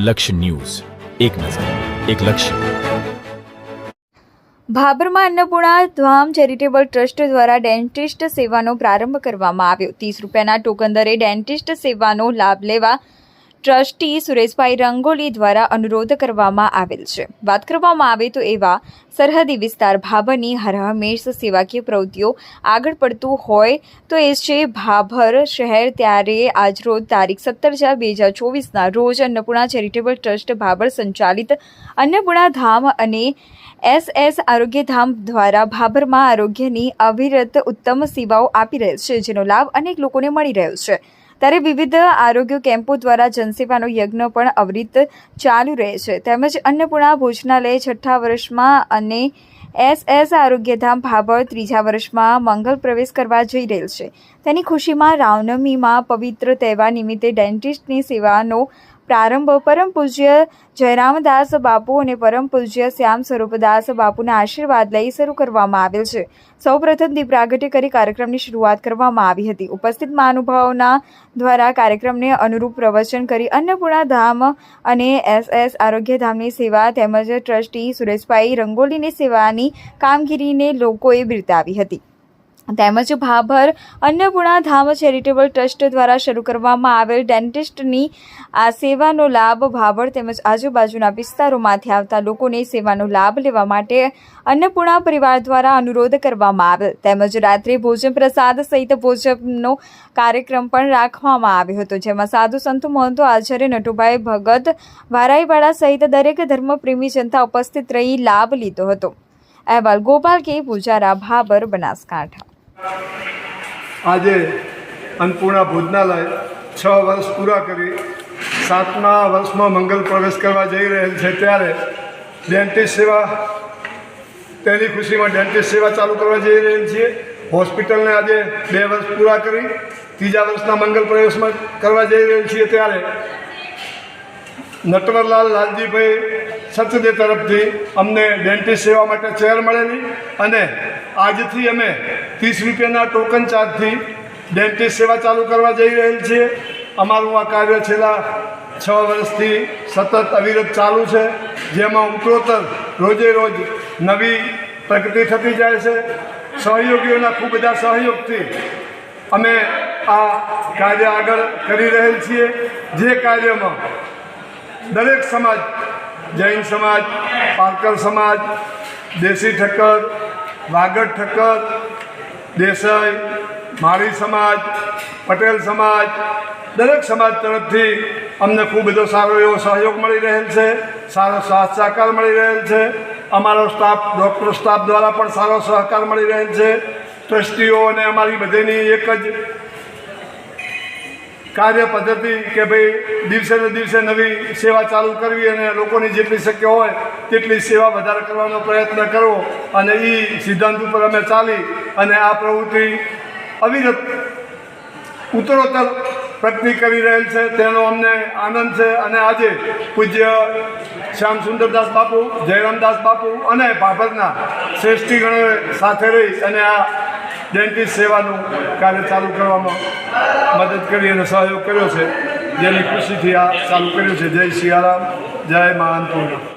લક્ષ્ય ન્યૂઝ. એક નજર, એક લક્ષ્ય. ભાભરમાં અન્નપૂર્ણા ધામ ચેરિટેબલ ટ્રસ્ટ દ્વારા ડેન્ટિસ્ટ સેવાનો પ્રારંભ કરવામાં આવ્યો. ત્રીસ રૂપિયાના ટોકન દરે ડેન્ટિસ્ટ સેવાનો લાભ લેવા ટ્રસ્ટી સુરેશભાઈ રંગોલી દ્વારા અનુરોધ કરવામાં આવેલ છે. વાત કરવામાં આવે તો એવા સરહદી વિસ્તાર ભાભરની હરહમેશ સેવાકીય પ્રવૃત્તિઓ આગળ પડતું હોય તો એ છે ભાભર શહેર ત્યારે આજરોજ તારીખ સત્તર ચાર બે હજાર ચોવીસના રોજ અન્નપૂર્ણા ચેરિટેબલ ટ્રસ્ટ ભાભર સંચાલિત અન્નપૂર્ણા ધામ અને એસ એસ આરોગ્યધામ દ્વારા ભાભરમાં આરોગ્યની અવિરત ઉત્તમ સેવાઓ આપી રહેલ છે, જેનો લાભ અનેક લોકોને મળી રહ્યો છે. ત્યારે વિવિધ આરોગ્ય કેમ્પો દ્વારા જનસેવાનો યજ્ઞ પણ અવિરત ચાલુ રહે છે. તેમજ અન્નપૂર્ણા ભોજનાલય છઠ્ઠા વર્ષમાં અને એસ એસ આરોગ્યધામ ભાભર ત્રીજા વર્ષમાં મંગલ પ્રવેશ કરવા જઈ રહેલ છે. તેની ખુશીમાં રામનવમીમાં પવિત્ર તહેવાર નિમિત્તે ડેન્ટિસ્ટની સેવાનો પ્રારંભ પરમ પૂજ્ય જયરામદાસ બાપુ અને પરમ પૂજ્ય શ્યામ સ્વરૂપદાસ બાપુના આશીર્વાદ લઈ શરૂ કરવામાં આવેલ છે. સૌપ્રથમ દીપ પ્રાગટ્ય કરી કાર્યક્રમની શરૂઆત કરવામાં આવી હતી. ઉપસ્થિત મહાનુભાવોના દ્વારા કાર્યક્રમને અનુરૂપ પ્રવચન કરી અન્નપૂર્ણા ધામ અને એસ એસ આરોગ્યધામની સેવા તેમજ ટ્રસ્ટી સુરેશભાઈ રંગોલીની સેવાની કામગીરીને લોકોએ બિરદાવી હતી. તેમજ ભાભર અન્નપૂર્ણા ધામ ચેરિટેબલ ટ્રસ્ટ દ્વારા શરૂ કરવામાં આવેલ ડેન્ટિસ્ટની આ સેવાનો લાભ ભાભર તેમજ આજુબાજુના વિસ્તારોમાંથી આવતા લોકોને સેવાનો લાભ લેવા માટે અન્નપૂર્ણા પરિવાર દ્વારા અનુરોધ કરવામાં આવેલ. તેમજ રાત્રે ભોજન પ્રસાદ સહિત ભોજનનો કાર્યક્રમ પણ રાખવામાં આવ્યો હતો, જેમાં સાધુ સંતો મહંતો આચાર્ય નટુભાઈ ભગત વારાઈવાડા સહિત દરેક ધર્મપ્રેમી જનતા ઉપસ્થિત રહી લાભ લીધો હતો. અહેવાલ ગોપાલ કે. પૂજારા, ભાભર, બનાસકાંઠા. આજે અન્નપૂર્ણા ભોજનાલય છ વર્ષ પૂરા કરી સાતમા વર્ષમાં મંગલ પ્રવેશ કરવા જઈ રહેલ છે ત્યારે ડેન્ટિસ્ટ સેવા તેની ખુશીમાં ડેન્ટિસ્ટ સેવા ચાલુ કરવા જઈ રહેલ છીએ. હોસ્પિટલને આજે બે વર્ષ પૂરા કરી ત્રીજા વર્ષના મંગલ પ્રવેશમાં કરવા જઈ રહેલ છીએ ત્યારે નટવરલાલ લાલજીભાઈ સચદે તરફથી અમને ડેન્ટિસ્ટ સેવા માટે ચેર મળેલી અને આજથી અમે ત્રીસ રૂપિયાના ટોકન ચાર્જથી ડેન્ટિસ્ટ સેવા ચાલુ કરવા જઈ રહેલ છીએ અમારું આ કાર્ય છેલ્લા છ વર્ષથી સતત અવિરત ચાલુ છે. જેમાં ઉત્તરોત્તર રોજે રોજ નવી પ્રગતિ થતી જાય છે. સહયોગીઓના ખૂબ બધા સહયોગથી અમે આ કાર્ય આગળ કરી રહેલ છીએ. જે કાર્યમાં દરેક સમાજ, જૈન સમાજ, પારકર સમાજ, દેશી ઠક્કર, વાગડ ઠક્કર દેસાઈ માળી સમાજ, પટેલ સમાજ, દરેક સમાજ તરફથી અમને ખૂબ બધો સારો એવો સહયોગ મળી રહેલ છે, સારો સાથ સહકાર મળી રહેલ છે, અમારો સ્ટાફ, ડૉક્ટર સ્ટાફ દ્વારા પણ સારો સહકાર મળી રહેલ છે, ટ્રસ્ટીઓ અને અમારી બધીની એક જ કાર્ય પદ્ધતિ કે ભાઈ દિવસે ને દિવસે નવી સેવા ચાલુ કરવી અને લોકોની જેટલી શક્ય હોય તેટલી સેવા વધારે કરવાનો પ્રયત્ન કરવો અને એ સિદ્ધાંત ઉપર અમે ચાલી અને આ પ્રવૃત્તિ અવિરત ઉત્તરોત્તર પ્રગતિ કરી રહેલ છે. તેનો અમને આનંદ છે અને આજે પૂજ્ય શ્યામ સુંદરદાસ બાપુ, જયરામદાસ બાપુ અને ભાભરના શ્રેષ્ઠીગણોએ સાથે રહી અને આ ડેન્ટિસ્ટ સેવાનું કાર્ય ચાલુ કરવામાં મદદ કરી અને સહયોગ કર્યો છે. જેની ખુશીથી આ ચાલુ કર્યું છે. જય સિયારામ જય મહાનપુર